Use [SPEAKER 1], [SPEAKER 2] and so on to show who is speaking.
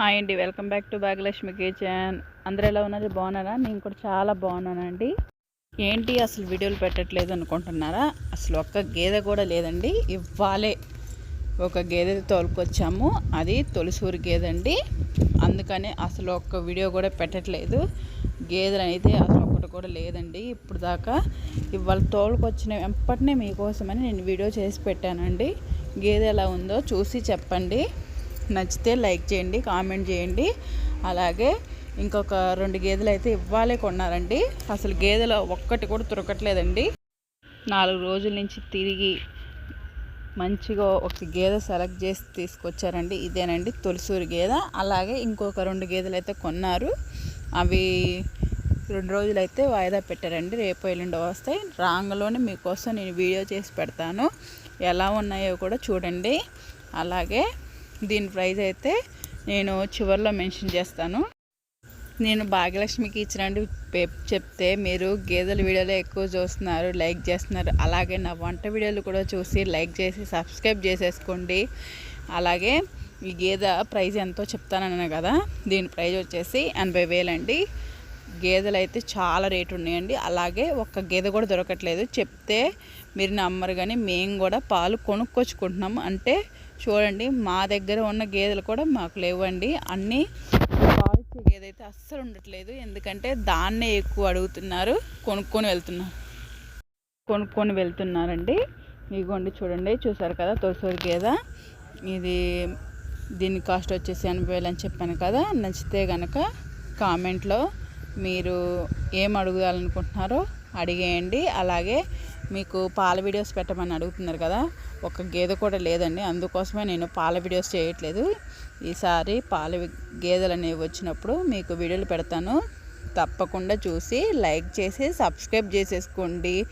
[SPEAKER 1] Hi అండి welcome back to Bhagyalakshmi kitchen. అందరు ఎలా ఉన్నారు? బాగున్నారా? నేను కూడా చాలా బాగున్నానండి. ఏంటి అసలు వీడియోలు పెట్టట్లేదు అనుకుంటున్నారా? అసలు ఒక్క గేదె కూడా లేదండి. ఇవ్వాలే. ఒక గేదె తోలుకొచ్చాము. అది తొలిసూరి గేదె అండి. అందుకని అసలు ఒక్క వీడియో కూడా పెట్టట్లేదు. గేదెలు అయితే అసలు ఒకటి కూడా లేదండి ఇప్పుడు దాకా. ఇవాళ తోలుకొచ్చిన వెంపటినే మీకోసమని నేను వీడియో చేసి పెట్టానండి. గేదె ఎలా ఉందో చూసి చెప్పండి. నచ్చితే లైక్ చేయండి కామెంట్ చేయండి. అలాగే ఇంకొక రెండు గేదెలు అయితే ఇవ్వాలే కొన్నారండి. అసలు గేదెలు ఒక్కటి కూడా దొరకట్లేదండి. నాలుగు రోజుల నుంచి తిరిగి మంచిగా ఒక గేదె సెలెక్ట్ చేసి తీసుకొచ్చారండి. ఇదేనండి తొలిసూరి గేదె. అలాగే ఇంకొక రెండు గేదెలు అయితే కొన్నారు. అవి రెండు రోజులు అయితే వాయిదా పెట్టారండి. రేపు ఎల్లుండి వస్తాయి. రాంగలోనే మీకోసం నేను వీడియో చేసి పెడతాను. ఎలా ఉన్నాయో కూడా చూడండి. అలాగే దీని ప్రైస్ అయితే నేను చివరిలో మెన్షన్ చేస్తాను. నేను భాగ్యలక్ష్మికి ఇచ్చినట్టు చెప్తే మీరు గేదెల వీడియోలు ఎక్కువ చూస్తున్నారు లైక్ చేస్తున్నారు. అలాగే నా వంట వీడియోలు కూడా చూసి లైక్ చేసి సబ్స్క్రైబ్ చేసేసుకోండి. అలాగే ఈ గేదె ప్రైజ్ ఎంతో చెప్తానన్నాను కదా దీని ప్రైజ్ వచ్చేసి ఎనభై వేలండి. గేదెలు అయితే చాలా రేటు ఉన్నాయండి అలాగే ఒక్క గేదె కూడా దొరకట్లేదు. చెప్తే మీరు నమ్మరు కానీ మేము కూడా పాలు కొనుక్కొచ్చుకుంటున్నాం. అంటే చూడండి మా దగ్గర ఉన్న గేదెలు కూడా మాకు లేవండి. అన్నీ పాలిచ్చే గేదె అయితే అస్సలు ఉండట్లేదు. ఎందుకంటే దాన్నే ఎక్కువ అడుగుతున్నారు. కొనుక్కొని వెళ్తున్నారు కొనుక్కొని వెళ్తున్నారండి. ఇగోండి చూడండి. చూసారు కదా తొలిసూరి గేదె. ఇది దీని కాస్ట్ వచ్చేసి ఎనభై వేలు అని చెప్పాను కదా. నచ్చితే కనుక కామెంట్లో మీరు ఏం అడగాలనుకుంటున్నారో అడిగేయండి. అలాగే మీకు పాల వీడియోస్ పెట్టమని అడుగుతున్నారు కదా ఒక గేదె కూడా లేదండి. అందుకోసమే నేను పాల వీడియోస్ చేయట్లేదు. ఈసారి పాల గేదెలు అనేవి వచ్చినప్పుడు మీకు వీడియోలు పెడతాను. తప్పకుండా చూసి లైక్ చేసి సబ్స్క్రైబ్ చేసేసుకోండి.